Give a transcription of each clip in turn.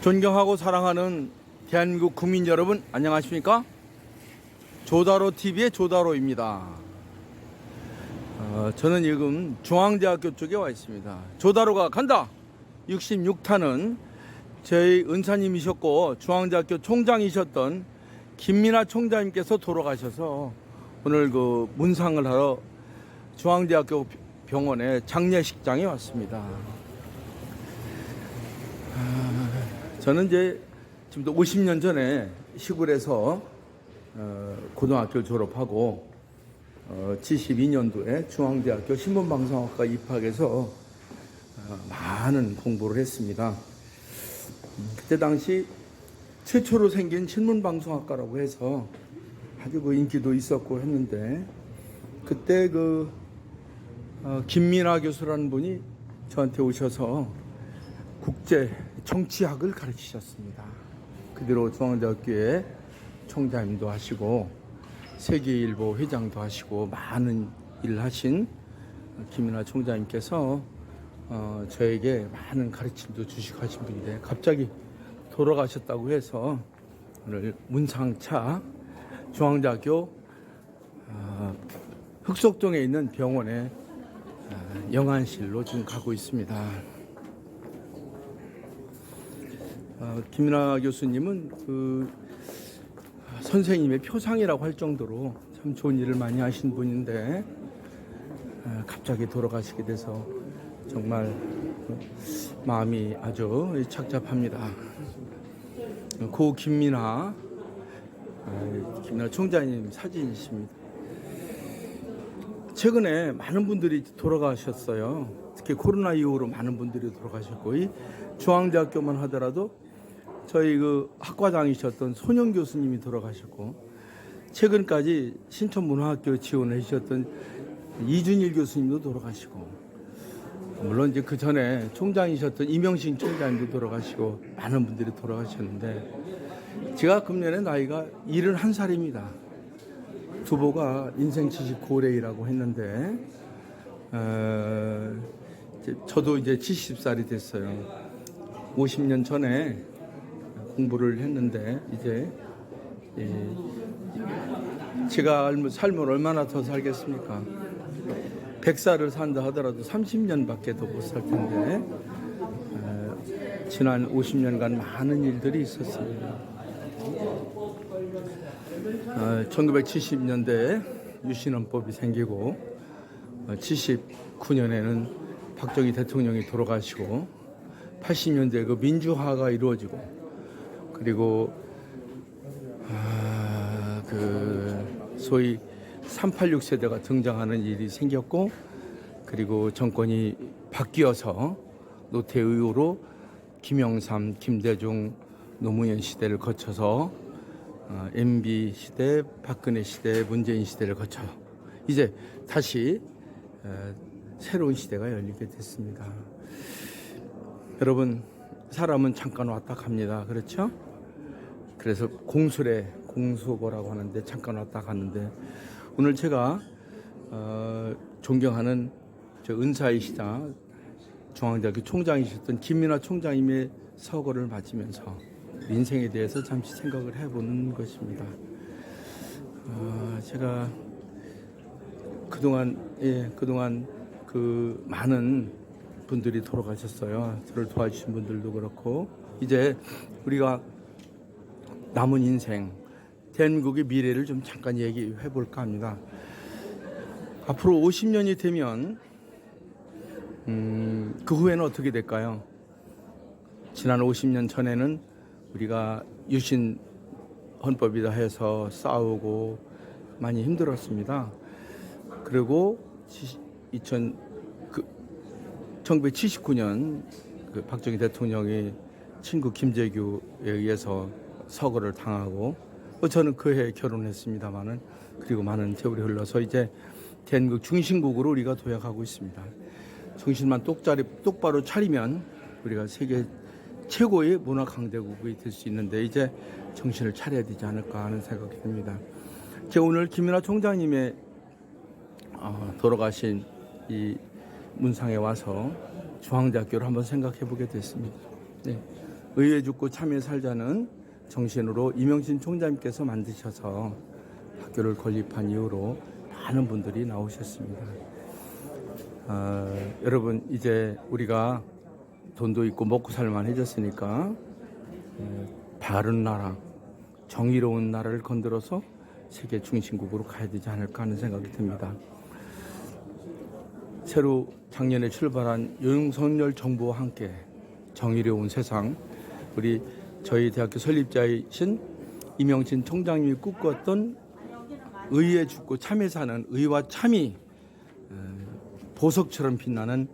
존경하고 사랑하는 대한민국 국민 여러분 안녕하십니까? 조다로 TV의 조다로입니다. 어, 저는 지금 중앙대학교 쪽에 와 있습니다. 조다로가 간다. 66탄은 저희 은사님이셨고 중앙대학교 총장이셨던 김민아 총장님께서 돌아가셔서 오늘 그 문상을 하러 중앙대학교 병원의 장례식장에 왔습니다. 저는 이제 지금도 50년 전에 시골에서 어, 고등학교를 졸업하고 어, 72년도에 중앙대학교 신문방송학과 입학해서 어, 많은 공부를 했습니다. 음, 그때 당시 최초로 생긴 신문방송학과라고 해서 아주 그 인기도 있었고 했는데 그때 그 어, 김민아 교수라는 분이 저한테 오셔서 국제 정치학을 가르치셨습니다. 그대로 중앙대학교에 총장님도 하시고 세계일보 회장도 하시고 많은 일을 하신 김인하 총장님께서 어, 저에게 많은 가르침도 주시고 하신 분인데 갑자기 돌아가셨다고 해서 오늘 문상차 중앙대학교 어, 흑석동에 있는 병원에 어, 영안실로 지금 가고 있습니다. 어, 김민아 교수님은 그 선생님의 표상이라고 할 정도로 참 좋은 일을 많이 하신 분인데 어, 갑자기 돌아가시게 돼서 정말 어, 마음이 아주 착잡합니다. 고 김민아 어, 김민아 총장님 사진이십니다. 최근에 많은 분들이 돌아가셨어요. 특히 코로나 이후로 많은 분들이 돌아가셨고 이 중앙대학교만 하더라도 저희 그 학과장이셨던 손영 교수님이 돌아가셨고 최근까지 신천문화학교 지원을 해주셨던 이준일 교수님도 돌아가시고 물론 이제 그 전에 총장이셨던 이명신 총장님도 돌아가시고 많은 분들이 돌아가셨는데 제가 금년에 나이가 71살입니다. 두보가 인생 79레이라고 했는데 어, 저도 이제 70살이 됐어요. 50년 전에 공부를 했는데 이제 예, 제가 삶을 얼마나 더 살겠습니까? 100살을 산다 하더라도 30년밖에 더 못 살 텐데 어, 지난 50년간 많은 일들이 있었습니다. 어, 1970년대에 유신헌법이 생기고 79년에는 박정희 대통령이 돌아가시고 80년대 그 민주화가 이루어지고 그리고 아, 그 소위 386 세대가 등장하는 일이 생겼고 그리고 정권이 바뀌어서 노태우로 김영삼, 김대중, 노무현 시대를 거쳐서 어, MB 시대, 박근혜 시대, 문재인 시대를 거쳐 이제 다시 어, 새로운 시대가 열리게 됐습니다. 여러분 사람은 잠깐 왔다 갑니다. 그렇죠? 그래서 공술에 공수고라고 하는데 잠깐 왔다 갔는데 오늘 제가 어, 존경하는 저 은사이시자 중앙대학교 총장이셨던 김민아 총장님의 서거를 맞으면서 인생에 대해서 잠시 생각을 해보는 것입니다. 어, 제가 그동안 예 그동안 그 많은 분들이 돌아가셨어요. 저를 도와주신 분들도 그렇고 이제 우리가 남은 인생 대한민국의 미래를 좀 잠깐 얘기해 볼까 합니다. 앞으로 50년이 되면 음, 그 후에는 어떻게 될까요? 지난 50년 전에는 우리가 유신 헌법이다 해서 싸우고 많이 힘들었습니다. 그리고 2000, 그 1979년 그 박정희 대통령이 친구 김재규에 의해서 서거를 당하고 뭐 저는 그해 결혼했습니다마는 그리고 많은 세월이 흘러서 이제 대한민국 중심국으로 우리가 도약하고 있습니다. 정신만 똑자리, 똑바로 차리면 우리가 세계 최고의 문화 강대국이 될 수 있는데 이제 정신을 차려야 되지 않을까 하는 생각이 듭니다. 제가 오늘 김민아 총장님의 어, 돌아가신 이 문상에 와서 중앙대학교를 한번 생각해 보게 됐습니다. 네. 의회 죽고 참여 살자는 정신으로 이명신 총장님께서 만드셔서 학교를 건립한 이후로 많은 분들이 나오셨습니다. 어, 여러분 이제 우리가 돈도 있고 먹고 살만해졌으니까 어, 바른 나라, 정의로운 나라를 건드려서 세계 중심국으로 가야 되지 않을까 하는 생각이 듭니다. 새로 작년에 출발한 윤석열 정부와 함께 정의로운 세상 우리 저희 대학교 설립자이신 이명진 총장님이 꿈꿨던 의에 죽고 참에 사는 의와 참이 어, 보석처럼 빛나는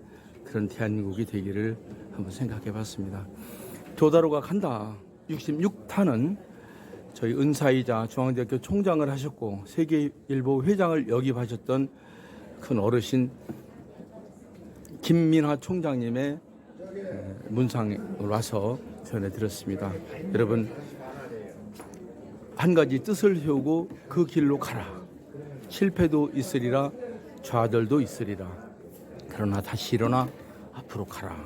그런 대한민국이 되기를 한번 생각해 봤습니다. 조다로가 간다 66탄은 저희 은사이자 중앙대학교 총장을 하셨고 세계일보 회장을 역임하셨던 큰 어르신 김민하 총장님의 에, 문상을 와서 전해드렸습니다. 여러분 한 가지 뜻을 세우고 그 길로 가라. 실패도 있으리라 좌절도 있으리라. 그러나 다시 일어나 앞으로 가라.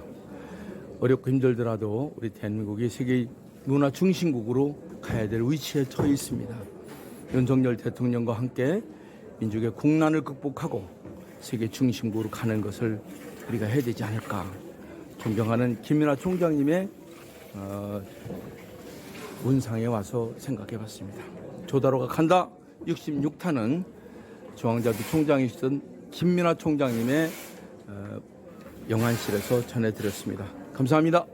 어렵고 힘들더라도 우리 대한민국이 세계 문화 중심국으로 가야 될 위치에 처해 있습니다. 윤석열 대통령과 함께 민족의 국난을 극복하고 세계 중심국으로 가는 것을 우리가 해야 되지 않을까. 존경하는 김민하 총장님의 어, 문상에 와서 생각해 봤습니다. 조다로가 간다 66탄은 중앙자도 총장이시던 김민하 총장님의 어, 영안실에서 전해드렸습니다. 감사합니다.